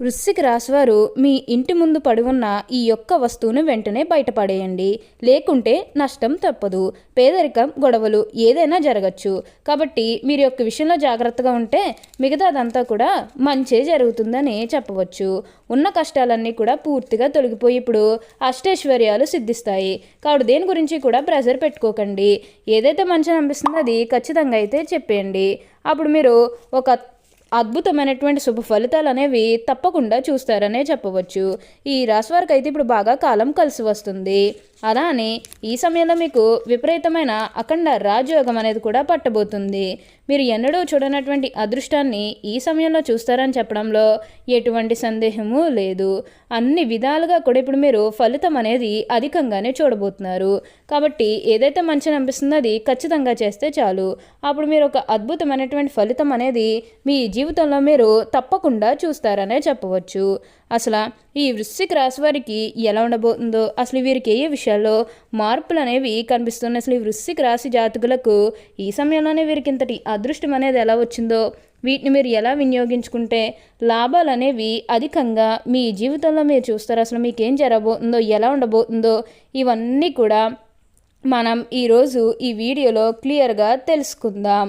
వృశ్చిక రాశివారు మీ ఇంటి ముందు పడివున్న ఈ యొక్క వస్తువును వెంటనే బయటపడేయండి. లేకుంటే నష్టం తప్పదు. పేదరికం గొడవలు ఏదైనా జరగచ్చు. కాబట్టి మీరు యొక్క విషయంలో జాగ్రత్తగా ఉంటే మిగతాదంతా కూడా మంచే జరుగుతుందని చెప్పవచ్చు. ఉన్న కష్టాలన్నీ కూడా పూర్తిగా తొలగిపోయి ఇప్పుడు అష్టైశ్వర్యాలు సిద్ధిస్తాయి. కాబట్టి దేని గురించి కూడా ప్రెజర్ పెట్టుకోకండి. ఏదైతే మంచి అనిపిస్తుందో అది ఖచ్చితంగా అయితే చెప్పేయండి. అప్పుడు మీరు ఒక అద్భుతమైనటువంటి శుభ ఫలితాలు అనేవి తప్పకుండా చూస్తారనే చెప్పవచ్చు. ఈ రాశి వారికి అయితే ఇప్పుడు బాగా కాలం కలిసి వస్తుంది. అలా అని ఈ సమయంలో మీకు విపరీతమైన అఖండ రాజయోగం అనేది కూడా పట్టబోతుంది. మీరు ఎన్నడూ చూడనటువంటి అదృష్టాన్ని ఈ సమయంలో చూస్తారని చెప్పడంలో ఎటువంటి సందేహము లేదు. అన్ని విధాలుగా కూడా ఇప్పుడు మీరు ఫలితం అనేది అధికంగానే చూడబోతున్నారు. కాబట్టి ఏదైతే మంచిని అనిపిస్తుందో అది ఖచ్చితంగా చేస్తే చాలు. అప్పుడు మీరు ఒక అద్భుతమైనటువంటి ఫలితం అనేది మీ జీవితంలో మీరు తప్పకుండా చూస్తారనే చెప్పవచ్చు. అసలు ఈ వృశ్చిక రాశి వారికి ఎలా ఉండబోతుందో అసలు వీరికి ఏ విషయాల్లో మార్పులు అనేవి కనిపిస్తున్నాయి? అసలు ఈ వృశ్చిక రాశి జాతకులకు ఈ సమయంలోనే వీరికి ఇంతటి అదృష్టం అనేది ఎలా వచ్చిందో వీటిని మీరు ఎలా వినియోగించుకుంటే లాభాలు అనేవి అధికంగా మీ జీవితంలో మీరు చూస్తారు. అసలు మీకు ఏం జరగబోతుందో ఎలా ఉండబోతుందో ఇవన్నీ కూడా మనం ఈరోజు ఈ వీడియోలో క్లియర్గా తెలుసుకుందాం.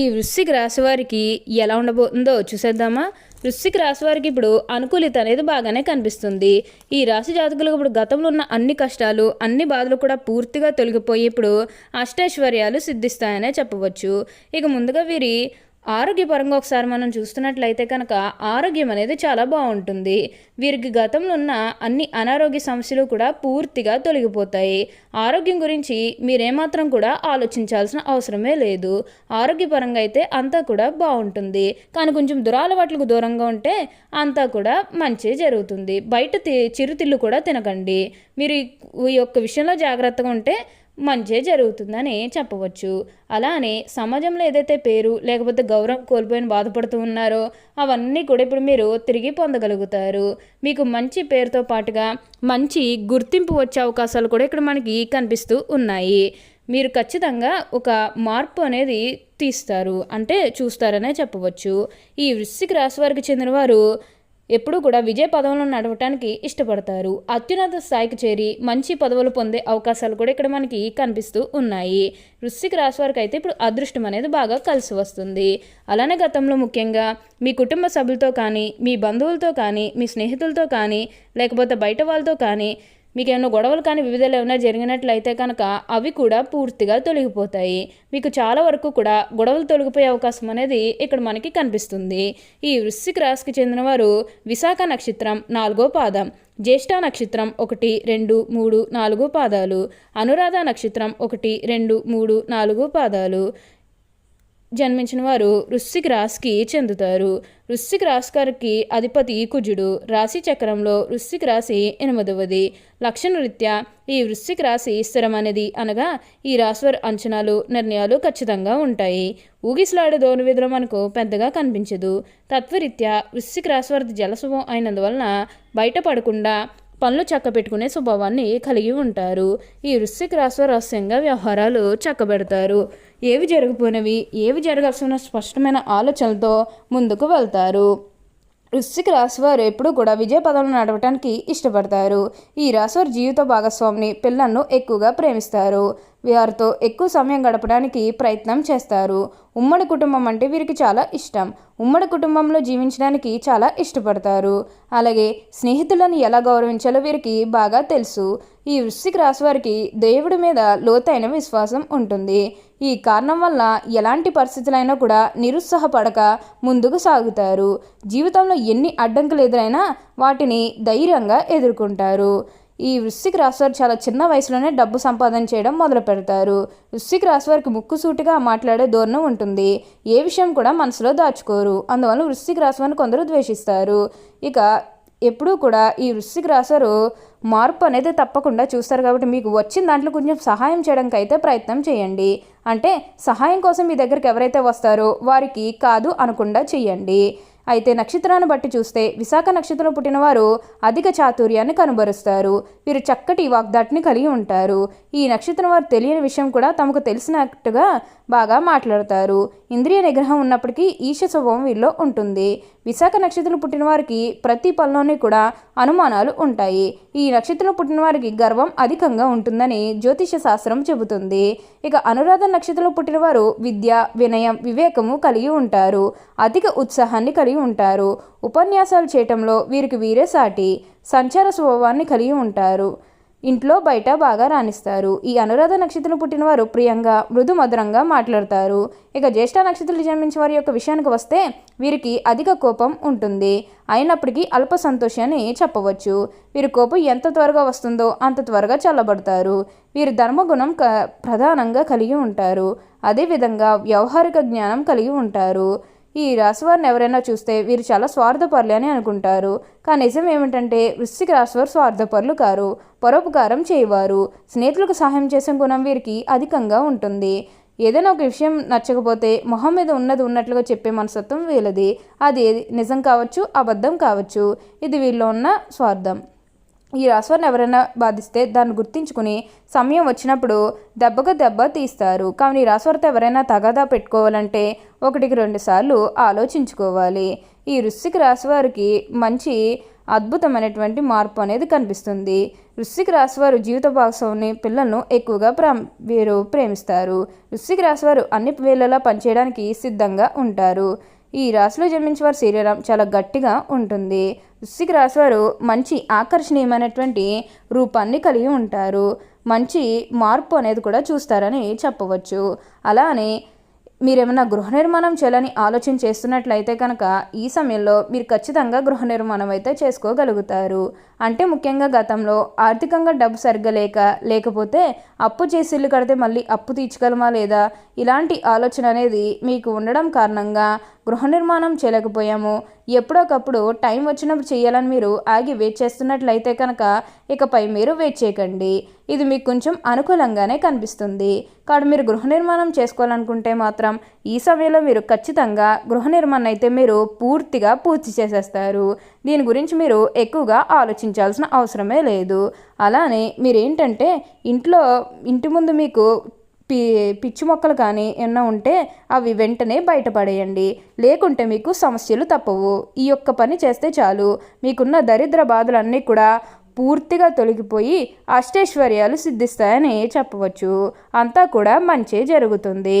ఈ వృశ్చిక రాశి వారికి ఎలా ఉండబోతుందో చూసేద్దామా? వృశ్చిక రాశి వారికి ఇప్పుడు అనుకూలిత అనేది బాగానే కనిపిస్తుంది. ఈ రాశి జాతకులకు ఇప్పుడు గతంలో ఉన్న అన్ని కష్టాలు అన్ని బాధలు కూడా పూర్తిగా తొలగిపోయి ఇప్పుడు అష్టైశ్వర్యాలు సిద్ధిస్తాయనే చెప్పవచ్చు. ఇక ముందుగా వీరి ఆరోగ్యపరంగా ఒకసారి మనం చూస్తున్నట్లయితే కనుక ఆరోగ్యం అనేది చాలా బాగుంటుంది. వీరికి గతంలో ఉన్న అన్ని అనారోగ్య సమస్యలు కూడా పూర్తిగా తొలగిపోతాయి. ఆరోగ్యం గురించి మీరేమాత్రం కూడా ఆలోచించాల్సిన అవసరమే లేదు. ఆరోగ్యపరంగా అయితే అంతా కూడా బాగుంటుంది. కానీ కొంచెం దురాలవాట్లకు దూరంగా ఉంటే అంతా కూడా మంచి జరుగుతుంది. బయట చిరుతిళ్ళు కూడా తినకండి. మీరు ఈ యొక్క విషయంలో జాగ్రత్తగా ఉంటే మంచే జరుగుతుందని చెప్పవచ్చు. అలానే సమాజంలో ఏదైతే పేరు లేకపోతే గౌరవం కోల్పోయిన బాధపడుతూ ఉన్నారో అవన్నీ కూడా ఇప్పుడు మీరు తిరిగి పొందగలుగుతారు. మీకు మంచి పేరుతో పాటుగా మంచి గుర్తింపు వచ్చే అవకాశాలు కూడా ఇక్కడ మనకి కనిపిస్తూ ఉన్నాయి. మీరు ఖచ్చితంగా ఒక మార్పు అనేది తీస్తారు. అంటే చూస్తారనే చెప్పవచ్చు. ఈ వృశ్చిక రాశి వారికి చెందిన వారు ఎప్పుడూ కూడా విజయ పదవులను నడవటానికి ఇష్టపడతారు. అత్యున్నత స్థాయికి చేరి మంచి పదవులు పొందే అవకాశాలు కూడా ఇక్కడ మనకి కనిపిస్తూ ఉన్నాయి. వృశ్చిక రాశి వారికి అయితే ఇప్పుడు అదృష్టం అనేది బాగా కలిసి వస్తుంది. అలానే గతంలో ముఖ్యంగా మీ కుటుంబ సభ్యులతో కానీ మీ బంధువులతో కానీ మీ స్నేహితులతో కానీ లేకపోతే బయట వాళ్ళతో కానీ మీకు ఏమైనా గొడవలు కానీ వివిధలు ఏమైనా జరిగినట్లయితే కనుక అవి కూడా పూర్తిగా తొలగిపోతాయి. మీకు చాలా వరకు కూడా గొడవలు తొలగిపోయే అవకాశం అనేది ఇక్కడ మనకి కనిపిస్తుంది. ఈ వృశ్చిక రాశికి చెందిన వారు విశాఖ నక్షత్రం నాలుగో పాదం జ్యేష్ఠ నక్షత్రం ఒకటి రెండు మూడు నాలుగు పాదాలు అనురాధ నక్షత్రం ఒకటి రెండు మూడు నాలుగు పాదాలు జన్మించిన వారు వృశ్చిక రాశికి చెందుతారు. వృశ్చిక రాశికారికి అధిపతి కుజుడు. రాశి చక్రంలో వృశ్చిక రాశి ఎనిమిదవది. లక్షణరీత్యా ఈ వృశ్చిక రాశి స్థిరమనేది అనగా ఈ రాశివారి అంచనాలు నిర్ణయాలు ఖచ్చితంగా ఉంటాయి. ఊగిసలాడే దోని విధులు మనకు పెద్దగా కనిపించదు. తత్వరీత్యా వృశ్చిక రాశివారిది జలసుభం అయినందువలన బయటపడకుండా పనులు చక్కబెట్టుకునే స్వభావాన్ని కలిగి ఉంటారు. ఈ వృశ్చిక రాశి రహస్యంగా వ్యవహారాలు చక్కబెడతారు. ఏవి జరిగిపోయినవి ఏవి జరగాల్సిన స్పష్టమైన ఆలోచనలతో ముందుకు వెళ్తారు. వృశ్చిక రాశివారు ఎప్పుడూ కూడా విజయ పదంలో నడవటానికి ఇష్టపడతారు. ఈ రాశివారి జీవిత భాగస్వామిని పిల్లలను ఎక్కువగా ప్రేమిస్తారు. వారితో ఎక్కువ సమయం గడపడానికి ప్రయత్నం చేస్తారు. ఉమ్మడి కుటుంబం అంటే వీరికి చాలా ఇష్టం. ఉమ్మడి కుటుంబంలో జీవించడానికి చాలా ఇష్టపడతారు. అలాగే స్నేహితులను ఎలా గౌరవించాలో వీరికి బాగా తెలుసు. ఈ వృశ్చిక రాశి వారికి దేవుడి మీద లోతైన విశ్వాసం ఉంటుంది. ఈ కారణం వల్ల ఎలాంటి పరిస్థితులైనా కూడా నిరుత్సాహపడక ముందుకు సాగుతారు. జీవితంలో ఎన్ని అడ్డంకులు ఎదురైనా వాటిని ధైర్యంగా ఎదుర్కొంటారు. ఈ వృశ్చిక రాశి వారు చాలా చిన్న వయసులోనే డబ్బు సంపాదన చేయడం మొదలు పెడతారు. వృశ్చిక రాశి వారికి ముక్కుసూటిగా మాట్లాడే ధోరణం ఉంటుంది. ఏ విషయం కూడా మనసులో దాచుకోరు. అందువల్ల వృశ్చిక రాశి వారిని కొందరు ద్వేషిస్తారు. ఇక ఎప్పుడూ కూడా ఈ వృశ్చిక రాశి మార్పు అనేది తప్పకుండా చూస్తారు కాబట్టి మీకు వచ్చిన దాంట్లో కొంచెం సహాయం చేయడానికి అయితే ప్రయత్నం చేయండి. అంటే సహాయం కోసం మీ దగ్గరికి ఎవరైతే వస్తారో వారికి కాదు అనకుండా చేయండి. అయితే నక్షత్రాన్ని బట్టి చూస్తే విశాఖ నక్షత్రం పుట్టినవారు అధిక చాతుర్యాన్ని కనబరుస్తారు. వీరు చక్కటి వాగ్దాటిని కలిగి ఉంటారు. ఈ నక్షత్రం వారు తెలియని విషయం కూడా తమకు తెలిసినట్టుగా బాగా మాట్లాడతారు. ఇంద్రియ నిగ్రహం ఉన్నప్పటికీ ఈశ స్వభావం వీరిలో ఉంటుంది. విశాఖ నక్షత్రం పుట్టిన వారికి ప్రతి పనిలోని కూడా అనుమానాలు ఉంటాయి. ఈ నక్షత్రం పుట్టిన వారికి గర్వం అధికంగా ఉంటుందని జ్యోతిష శాస్త్రం చెబుతుంది. ఇక అనురాధ నక్షత్రంలో పుట్టిన వారు విద్య వినయం వివేకము కలిగి ఉంటారు. అధిక ఉత్సాహాన్ని కలిగి ఉంటారు. ఉపన్యాసాలు చేయటంలో వీరికి వీరే సాటి సంచార స్వభావాన్ని కలిగి ఉంటారు. ఇంట్లో బయట బాగా రాణిస్తారు. ఈ అనురాధ నక్షత్రం పుట్టినవారు ప్రియంగా మృదు మధురంగా మాట్లాడతారు. ఇక జ్యేష్ఠ నక్షత్రాలు జన్మించిన వారి యొక్క విషయానికి వస్తే వీరికి అధిక కోపం ఉంటుంది. అయినప్పటికీ అల్ప సంతోషాన్ని చెప్పవచ్చు. వీరి కోపం ఎంత త్వరగా వస్తుందో అంత త్వరగా చల్లబడతారు. వీరు ధర్మగుణం క ప్రధానంగా కలిగి ఉంటారు. అదేవిధంగా వ్యవహారిక జ్ఞానం కలిగి ఉంటారు. ఈ రాశివారిని ఎవరైనా చూస్తే వీరు చాలా స్వార్థపరులు అని అనుకుంటారు. కానీ నిజం ఏమిటంటే వృశ్చిక రాశివారు స్వార్థపరులు కారు. పరోపకారం చేయవారు. స్నేహితులకు సహాయం చేసే గుణం వీరికి అధికంగా ఉంటుంది. ఏదైనా ఒక విషయం నచ్చకపోతే మొహం మీద ఉన్నది ఉన్నట్లుగా చెప్పే మనస్తత్వం వీళ్ళది. అది నిజం కావచ్చు అబద్ధం కావచ్చు. ఇది వీళ్ళలో ఉన్న స్వార్థం. ఈ రాశివారిని ఎవరైనా బాధిస్తే దాన్ని గుర్తించుకుని సమయం వచ్చినప్పుడు దెబ్బకు దెబ్బ తీస్తారు. కానీ ఈ రాశివారితో ఎవరైనా తగాదా పెట్టుకోవాలంటే ఒకటికి రెండు సార్లు ఆలోచించుకోవాలి. ఈ వృశ్చిక రాశివారికి మంచి అద్భుతమైనటువంటి మార్పు అనేది కనిపిస్తుంది. వృశ్చిక రాశివారు జీవిత భాగస్వామిని పిల్లలను ఎక్కువగా ప్రా వీరు ప్రేమిస్తారు. వృశ్చిక రాశివారు అన్ని వేళలా పనిచేయడానికి సిద్ధంగా ఉంటారు. ఈ రాశిలో జన్మించే వారి శరీరం చాలా గట్టిగా ఉంటుంది. వృశ్చిక రాశి వారు మంచి ఆకర్షణీయమైనటువంటి రూపాన్ని కలిగి ఉంటారు. మంచి మార్పు అనేది కూడా చూస్తారని చెప్పవచ్చు. అలానే మీరేమైనా గృహ నిర్మాణం చేయాలని ఆలోచన చేస్తున్నట్లయితే కనుక ఈ సమయంలో మీరు ఖచ్చితంగా గృహ నిర్మాణం అయితే చేసుకోగలుగుతారు. అంటే ముఖ్యంగా గతంలో ఆర్థికంగా డబ్బు సరిగ్గా లేక లేకపోతే అప్పు చేసి ఇల్లు కడితే మళ్ళీ అప్పు తీర్చగలమా లేదా? ఇలాంటి ఆలోచన అనేది మీకు ఉండడం కారణంగా గృహ నిర్మాణం చేయలేకపోయాము. ఎప్పుడొకప్పుడు టైం వచ్చినప్పుడు చేయాలని మీరు ఆగి వెయిట్ చేస్తున్నట్లయితే కనుక ఇకపై మీరు వెయిట్ చేయకండి. ఇది మీకు కొంచెం అనుకూలంగానే కనిపిస్తుంది. కాబట్టి మీరు గృహ నిర్మాణం చేసుకోవాలనుకుంటే మాత్రం ఈ సమయంలో మీరు ఖచ్చితంగా గృహ నిర్మాణం అయితే మీరు పూర్తిగా పూర్తి చేసేస్తారు. దీని గురించి మీరు ఎక్కువగా ఆలోచించాల్సిన అవసరమే లేదు. అలానే మీరేంటంటే ఇంట్లో ఇంటి ముందు మీకు పి పిచ్చి మొక్కలు కానీ ఏమన్నా ఉంటే అవి వెంటనే బయటపడేయండి. లేకుంటే మీకు సమస్యలు తప్పవు. ఈ యొక్క పని చేస్తే చాలు. మీకున్న దరిద్ర బాధలన్నీ కూడా పూర్తిగా తొలగిపోయి అష్టైశ్వర్యాలు సిద్ధిస్తాయని చెప్పవచ్చు. అంతా కూడా మంచి జరుగుతుంది.